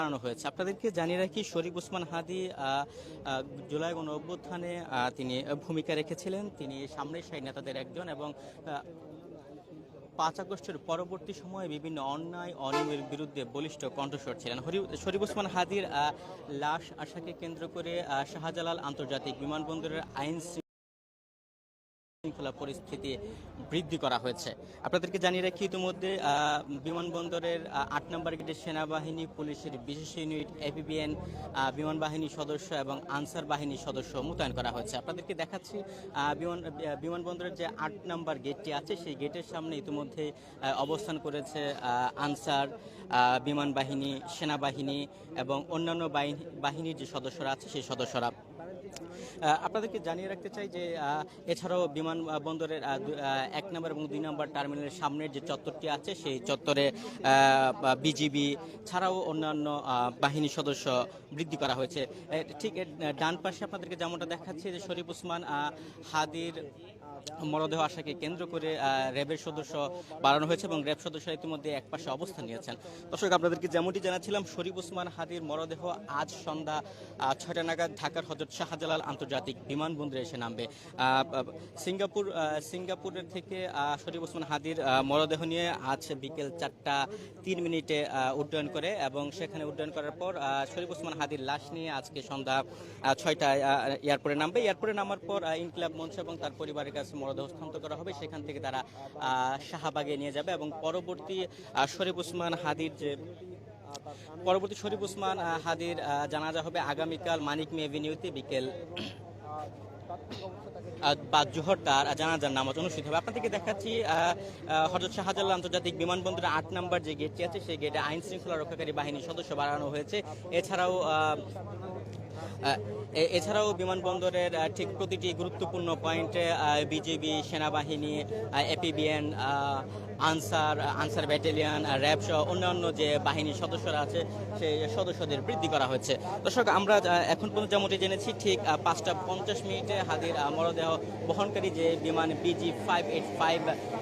জানানো হয়েছে। আপনাদেরকে জানিয়ে রাখি, শরীফ ওসমান হাদি জুলাই গণ অভ্যুত্থানে তিনি ভূমিকা রেখেছিলেন। তিনি সামনের সাই নেতাদের একজন এবং পাঁচ আগস্টের পরবর্তী সময়ে বিভিন্ন অন্যায়, অনিয়মের বিরুদ্ধে বলিষ্ঠ কণ্ঠস্বর ছিলেন। শরীফ ওসমান হাদির লাশ আশাকে কেন্দ্র করে শাহজালাল আন্তর্জাতিক বিমানবন্দরের আইন শৃঙ্খলা পরিস্থিতি বৃদ্ধি করা হয়েছে। আপনাদেরকে জানিয়ে রাখি ইতিমধ্যে বিমানবন্দরের আট নম্বর গেটের সেনাবাহিনী, পুলিশের বিশেষ ইউনিট, এপিবিএন বিমান বাহিনীর সদস্য এবং আনসার বাহিনীর সদস্য মোতায়েন করা হয়েছে। আপনাদেরকে দেখাচ্ছি বিমান বিমানবন্দরের যে আট নম্বর গেটটি আছে, সেই গেটের সামনে ইতিমধ্যে অবস্থান করেছে আনসার বিমান বাহিনী, সেনাবাহিনী এবং অন্যান্য বাহিনীর যে সদস্যরা আছে, সেই সদস্যরা। আপনাদেরকে জানিয়ে রাখতে চাই যে এছাড়াও বিমানবন্দরের এক নম্বর এবং দুই নম্বর টার্মিনালের সামনের যে চত্বরটি আছে, সেই চত্বরে বিজিবি ছাড়াও অন্যান্য বাহিনী সদস্য বৃদ্ধি করা হয়েছে। ঠিক ডান পাশে আপনাদেরকে যেমনটা দেখাচ্ছে যে শরীফ উসমান হাদির মরদেহ আশাকে কেন্দ্র করে র্যাবের সদস্য বাড়ানো হয়েছে এবং র্যাব সদস্য ইতিমধ্যে এক পাশে অবস্থান নিয়েছেন। দর্শক আপনাদেরকে যেমনটি জানাচ্ছিলাম শরীফ উসমান হাদির মরদেহ আজ সন্ধ্যা ছয়টা নাগাদ ঢাকার হজরত শাহজালাল আন্তর্জাতিক বিমানবন্দরে এসে নামবে। সিঙ্গাপুর সিঙ্গাপুরের থেকে শরীফ উসমান হাদির মরদেহ নিয়ে আজ বিকেল চারটা তিন মিনিটে উড্ডয়ন করে এবং সেখানে উড্ডয়ন করার পর শরীফ উসমান হাদির লাশ নিয়ে আজকে সন্ধ্যা আহ, এয়ারপোর্টে নামবে। এয়ারপোর্টে নামার পর ইনকিলাব মঞ্চ এবং তার পরিবারের কাছে মরদেহ হস্তান্তর করা হবে সেখান থেকে তারা শাহবাগে নিয়ে যাবে এবং পরবর্তী শরীফ উসমান হাদির যে পরবর্তী শরীফ উসমান হাদির আহ, জানাজা হবে আগামীকাল মানিক মে এভিনিউতে বিকেল বা জোহর তার জানাজার নামাজ অনুষ্ঠিত হবে। আপনাদেরকে দেখাচ্ছি হজরত শাহজালাল আন্তর্জাতিক বিমানবন্দরের আট নম্বর যে গেটটি আছে সেই গেটে আইন শৃঙ্খলা রক্ষাকারী বাহিনীর সদস্য বাড়ানো হয়েছে। এছাড়াও এছাড়াও বিমানবন্দরের ঠিক প্রতিটি গুরুত্বপূর্ণ পয়েন্টে বিজিবি, সেনাবাহিনী APBN Ansar Ansar battalion RAB সহ অন্যান্য যে বাহিনীর সদস্যরা আছে, সেই সদস্যদের বৃদ্ধি করা হয়েছে। দর্শক, আমরা এখন পর্যন্ত যেমনটি জেনেছি, ঠিক পাঁচটা পঞ্চাশ মিনিটে হাদির মরদেহ বহনকারী যে বিমান বিজি ফাইভ এইট ফাইভ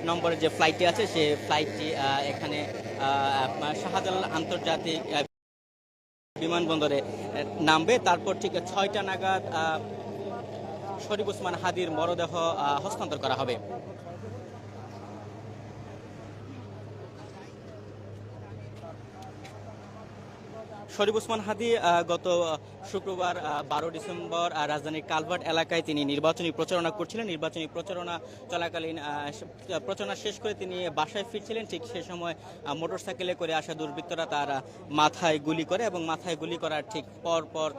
নম্বরের যে ফ্লাইটটি আছে, সেই ফ্লাইটটি এখানে শাহজালাল আন্তর্জাতিক বিমানবন্দরে নামবে। তারপর ঠিক ছয়টা নাগাদ শরীফ ওসমান হাদির মরদেহ হস্তান্তর করা হবে। শরীফ ওসমান হাদি গত শুক্রবার বারো ডিসেম্বর রাজধানীর কালভার্ট এলাকায় তিনি নির্বাচনী প্রচারণা করছিলেন। নির্বাচনী প্রচারণা চলাকালীন প্রচারণা শেষ করে তিনি বাসায় ফিরছিলেন। ঠিক সে সময় মোটরসাইকেলে করে আসা দুর্বৃত্তরা তার মাথায় গুলি করে এবং মাথায় গুলি করার ঠিক পর পর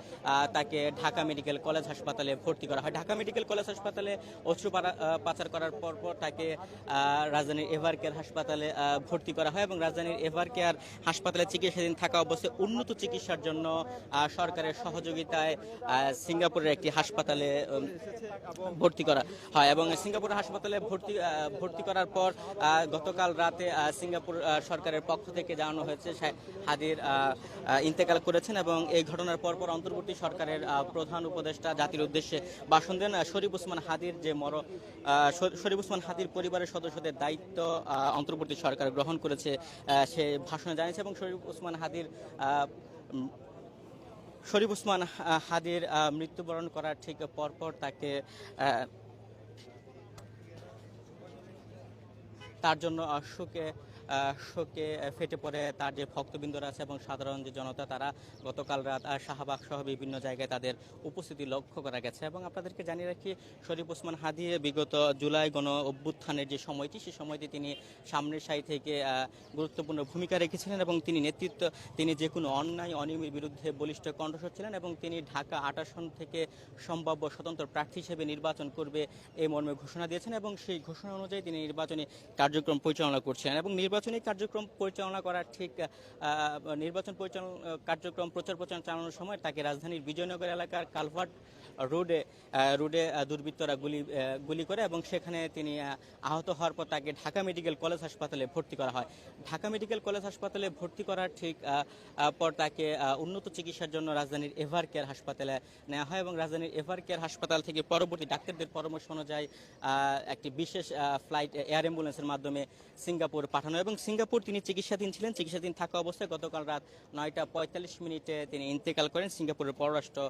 তাকে ঢাকা মেডিকেল কলেজ হাসপাতালে ভর্তি করা হয়। ঢাকা মেডিকেল কলেজ হাসপাতালে অশ্রু পাচার করার পর পর তাকে রাজধানীর এভার কেয়ার হাসপাতালে ভর্তি করা হয় এবং রাজধানীর এভার কেয়ার হাসপাতালে চিকিৎসাধীন থাকা অবস্থায় উন্নত চিকিৎসার জন্য সরকারের সহযোগিতায় সিঙ্গাপুরের একটি হাসপাতালে ভর্তি করা হয় এবং সিঙ্গাপুর হাসপাতালে ভর্তি ভর্তি করার পর গতকাল রাতে সিঙ্গাপুর সরকারের পক্ষ থেকে জানানো হয়েছে হাদির ইন্তেকাল করেছেন এবং এই ঘটনার পর পর অন্তর্বর্তী সরকারের প্রধান উপদেষ্টা জাতির উদ্দেশ্যে ভাষণ দেন। শরীফ উসমান হাদির যে মর শরীফ উসমান হাদির পরিবারের সদস্যদের দায়িত্ব অন্তর্বর্তী সরকার গ্রহণ করেছে সে ভাষণে জানিয়েছে এবং শরীফ উসমান হাদির শরীফ উসমান হাদির মৃত্যুবরণ করার ঠিক পরপর তাকে তার জন্য শোকে শোকে ফেটে পড়ে তার যে ভক্তবৃন্দরা আছে এবং সাধারণ যে জনতা, তারা গতকাল রাত শাহবাগ সহ বিভিন্ন জায়গায় তাদের উপস্থিতি লক্ষ্য করা গেছে। এবং আপনাদেরকে জানিয়ে রাখি, শরীফ ওসমান হাদি বিগত জুলাই গণ অভ্যুত্থানের যে সময়টি সেই সময়টি তিনি সামনের সারি থেকে গুরুত্বপূর্ণ ভূমিকা রেখেছিলেন এবং তিনি নেতৃত্ব, তিনি যে কোনো অন্যায়, অনিয়মের বিরুদ্ধে বলিষ্ঠ কণ্ঠস্বর ছিলেন এবং তিনি ঢাকা আট আসন থেকে সম্ভাব্য স্বতন্ত্র প্রার্থী হিসেবে নির্বাচন করবে এই মর্মে ঘোষণা দিয়েছেন এবং সেই ঘোষণা অনুযায়ী তিনি নির্বাচনী কার্যক্রম পরিচালনা করছিলেন এবং নির্বাচনী কার্যক্রম পরিচালনা করার ঠিক নির্বাচন পরিচালনা কার্যক্রম প্রচার প্রচার চালানোর সময় তাকে রাজধানীর বিজয়নগর এলাকার কালভার্ট রোডে রোডে দুর্বৃত্তরা গুলি গুলি করে এবং সেখানে তিনি আহত হওয়ার পর তাকে ঢাকা মেডিকেল কলেজ হাসপাতালে ভর্তি করা হয়। ঢাকা মেডিকেল কলেজ হাসপাতালে ভর্তি করার ঠিক পর তাকে উন্নত চিকিৎসার জন্য রাজধানীর এভার কেয়ার হাসপাতালে নেওয়া হয় এবং রাজধানীর এভার কেয়ার হাসপাতাল থেকে পরবর্তী ডাক্তারদের পরামর্শ অনুযায়ী একটি বিশেষ ফ্লাইট, এয়ার অ্যাম্বুলেন্সের মাধ্যমে সিঙ্গাপুর পাঠানো এবং সিঙ্গাপুর তিনি চিকিৎসাধীন ছিলেন। চিকিৎসাধীন থাকা অবস্থায় গতকাল রাত নয়টা পঁয়তাল্লিশ মিনিটে তিনি ইন্তেকাল করেন। সিঙ্গাপুরের পররাষ্ট্র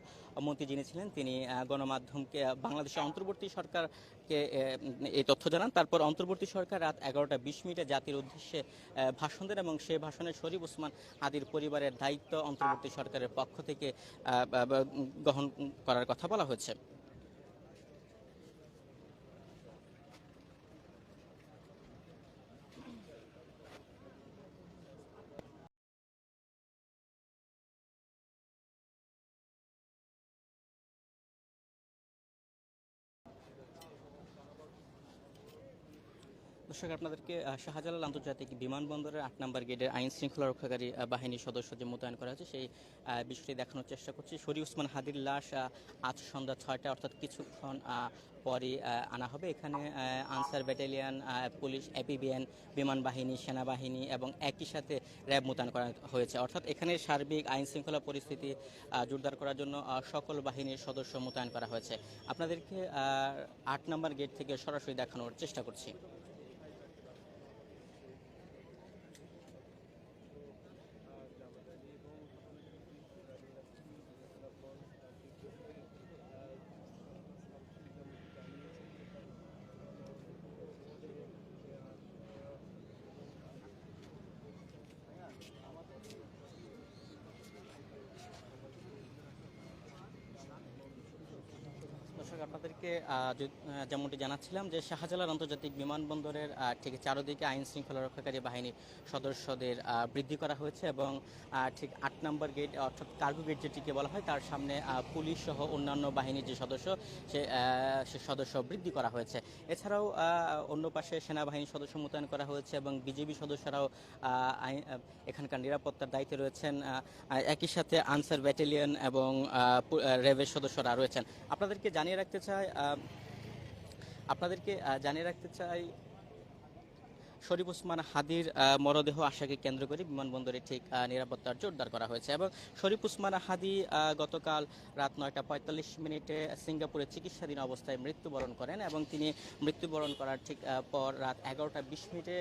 মন্ত্রী যিনি ছিলেন, তিনি গণমাধ্যমকে বাংলাদেশের অন্তর্বর্তী সরকারকে এই তথ্য জানান। তারপর অন্তর্বর্তী সরকার রাত এগারোটা বিশ মিনিটে জাতির উদ্দেশ্যে ভাষণ দেন এবং সেই ভাষণে শরীফ ওসমান হাদির পরিবারের দায়িত্ব অন্তর্বর্তী সরকারের পক্ষ থেকে গ্রহণ করার কথা বলা হয়েছে। দর্শক, আপনাদেরকে শাহজালাল আন্তর্জাতিক বিমানবন্দরের আট নম্বর গেটের আইন শৃঙ্খলা রক্ষাকারী বাহিনীর সদস্য যে মোতায়েন করা হয়েছে, সেই বিষয়টি দেখানোর চেষ্টা করছি। শরী উসমান হাদির লাশ আজ সন্ধ্যা ছয়টা, অর্থাৎ কিছুক্ষণ পরে আনা হবে। এখানে আনসার ব্যাটালিয়ান পুলিশ, এপিবিএন, বিমান বাহিনী, সেনাবাহিনী এবং একই সাথে র্যাব মোতায়েন করা হয়েছে। অর্থাৎ এখানে সার্বিক আইন শৃঙ্খলা পরিস্থিতি জোরদার করার জন্য সকল বাহিনীর সদস্য মোতায়েন করা হয়েছে। আপনাদেরকে আট নম্বর গেট থেকে সরাসরি দেখানোর চেষ্টা করছি দর্শক আপনাদেরকে যেমনটি জানাচ্ছিলাম যে শাহজালাল আন্তর্জাতিক বিমানবন্দরের ঠিক চারোদিকে আইন শৃঙ্খলা রক্ষাকারী বাহিনীর সদস্যদের বৃদ্ধি করা হয়েছে এবং ঠিক আট নম্বর গেট, অর্থাৎ কার্গো গেট যেটিকে বলা হয়, তার সামনে পুলিশ সহ অন্যান্য বাহিনীর যে সদস্য, সে সে সদস্য বৃদ্ধি করা হয়েছে। এছাড়াও অন্য পাশে সেনাবাহিনীর সদস্য মোতায়েন করা হয়েছে এবং বিজেপি সদস্যরাও এখানকার নিরাপত্তার দায়িত্বে রয়েছেন একই সাথে আনসার ব্যাটালিয়ন এবং র্যাবের সদস্যরা রয়েছেন। আপনাদেরকে জানিয়ে রাখতে চাই আহ, আপনাদেরকে জানিয়ে রাখতে চাই শরীফ ওসমান হাদির মরদেহ আশাকে কেন্দ্র করে বিমানবন্দরে ঠিক নিরাপত্তার জোরদার করা হয়েছে এবং শরীফ ওসমান হাদি গতকাল রাত নয়টা পঁয়তাল্লিশ মিনিটে সিঙ্গাপুরে চিকিৎসাধীন অবস্থায় মৃত্যুবরণ করেন এবং তিনি মৃত্যুবরণ করার ঠিক পর রাত এগারোটা বিশ মিনিটে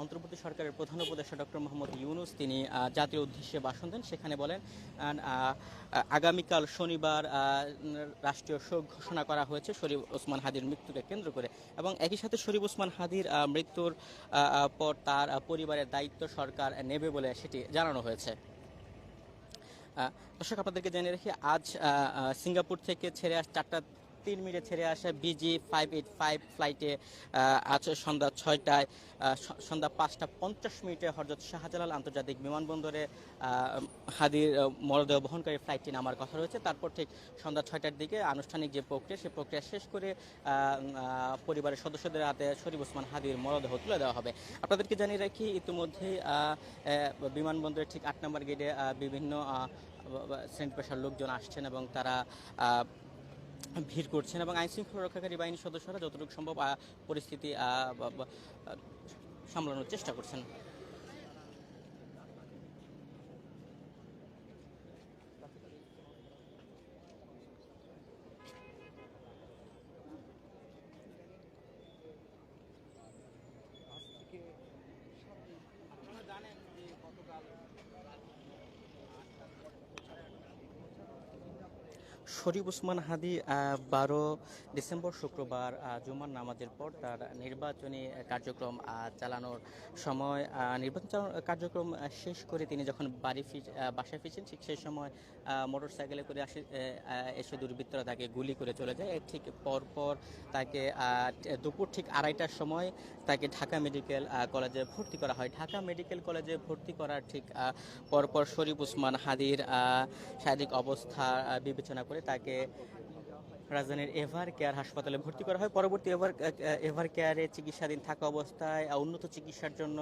অন্তর্বর্তী সরকারের প্রধান উপদেষ্টা ডক্টর মোহাম্মদ ইউনুস তিনি জাতির উদ্দেশ্যে ভাষণ দেন। সেখানে বলেন আগামীকাল শনিবার রাষ্ট্রীয় শোক ঘোষণা করা হয়েছে শরীফ ওসমান হাদির মৃত্যুকে কেন্দ্র করে এবং একই সাথে শরীফ ওসমান হাদির মৃত্যুর পর তার পরিবারের দায়িত্ব সরকার নেবে বলে সেটি জানানো হয়েছে। দর্শক, আপনাদেরকে জেনে রাখি, আজ সিঙ্গাপুর থেকে ছেড়ে আস চারটা তিন মিনিটে ছেড়ে আসা বিজি ফাইভ এইট ফাইভ ফ্লাইটে আজ সন্ধ্যা ছয়টায় সন্ধ্যা পাঁচটা পঞ্চাশ মিনিটে হরজত শাহজালাল আন্তর্জাতিক বিমানবন্দরে হাদির মরদেহ বহনকারী ফ্লাইটটি নামার কথা রয়েছে। তারপর ঠিক সন্ধ্যা ছয়টার দিকে আনুষ্ঠানিক যে প্রক্রিয়া, সেই প্রক্রিয়া শেষ করে পরিবারের সদস্যদের হাতে শরীফ ওসমান হাদির মরদেহ তুলে দেওয়া হবে। আপনাদেরকে জানিয়ে রাখি, ইতিমধ্যে বিমানবন্দরের ঠিক আট নম্বর গেটে বিভিন্ন শ্রেণি পেশার লোকজন আসছেন এবং তারা ভিড় করছেন এবং আইন শৃঙ্খলা রক্ষাকারী বাহিনীর সদস্যরা যতটুকু সম্ভব পরিস্থিতি সামলানোর চেষ্টা করছেন। শরীফ উসমান হাদি বারো ডিসেম্বর শুক্রবার জুমার নামাজের পর তার নির্বাচনী কার্যক্রম চালানোর সময় নির্বাচন কার্যক্রম শেষ করে তিনি যখন বাড়ি ফি বাসায় ফিরছেন, ঠিক সেই সময় মোটর সাইকেলে করে আসে এসে দুর্বৃত্তরা তাকে গুলি করে চলে যায়। ঠিক পরপর তাকে দুপুর ঠিক আড়াইটার সময় তাকে ঢাকা মেডিকেল কলেজে ভর্তি করা হয়। ঢাকা মেডিকেল কলেজে ভর্তি করার ঠিক পরপর শরীফ উসমান হাদির শারীরিক অবস্থা বিবেচনা করে তাকে রাজধানীর এভার কেয়ার হাসপাতালে ভর্তি করা হয়। পরবর্তী এভার এভার কেয়ারে চিকিৎসাধীন থাকা অবস্থায় উন্নত চিকিৎসার জন্য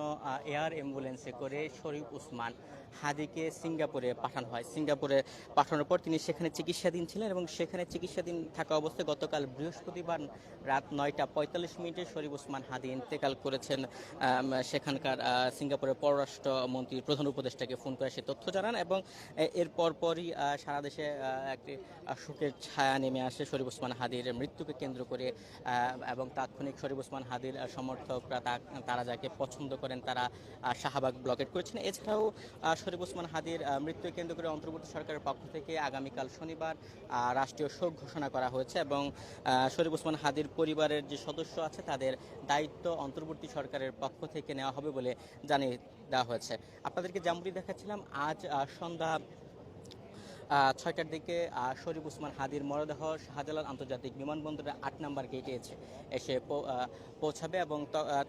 এয়ার অ্যাম্বুলেন্সে করে শরীফ উসমান হাদিকে সিঙ্গাপুরে পাঠানো হয়। সিঙ্গাপুরে পাঠানোর পর তিনি সেখানে চিকিৎসাধীন ছিলেন এবং সেখানে চিকিৎসাধীন থাকা অবস্থায় গতকাল বৃহস্পতিবার রাত নয়টা পঁয়তাল্লিশ মিনিটে শরীফ উসমান হাদি ইন্তেকাল করেছেন। সেখানকার সিঙ্গাপুরের পররাষ্ট্র মন্ত্রী প্রধান উপদেষ্টাকে ফোন করে সে তথ্য জানান এবং এর পরপরই সারা দেশে একটি শোকের ছায়া নেমে আসে। শরীফ ওসমান হাদির মৃত্যুকে কেন্দ্র করে এবং তাৎক্ষণিক শরীফ ওসমান হাদির সমর্থকরা তারা যাকে পছন্দ করেন তারা শাহবাগ ব্লকেট করেছেন। এছাড়াও শরীফ ওসমান হাদির মৃত্যুকে কেন্দ্র করে অন্তর্বর্তী সরকারের পক্ষ থেকে আগামীকাল শনিবার রাষ্ট্রীয় শোক ঘোষণা করা হয়েছে এবং শরীফ ওসমান হাদির পরিবারের যে সদস্য আছে তাদের দায়িত্ব অন্তর্বর্তী সরকারের পক্ষ থেকে নেওয়া হবে বলে জানিয়ে দেওয়া হয়েছে। আপনাদেরকে যেমনটি দেখাচ্ছিলাম, আজ সন্ধ্যা ছয়টার দিকে শরীফ উসমান হাদির মরদেহ শাহজালাল আন্তর্জাতিক বিমানবন্দরের আট নাম্বার গেটে এসে পৌঁছাবে এবং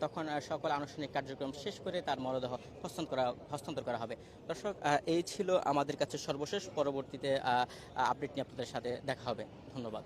তখন সকল আনুষ্ঠানিক কার্যক্রম শেষ করে তার মরদেহ হস্তান্তর করা হস্তান্তর করা হবে। দর্শক এই ছিল আমাদের কাছে সর্বশেষ। পরবর্তীতে আপডেট নিয়ে আপনাদের সাথে দেখা হবে। ধন্যবাদ।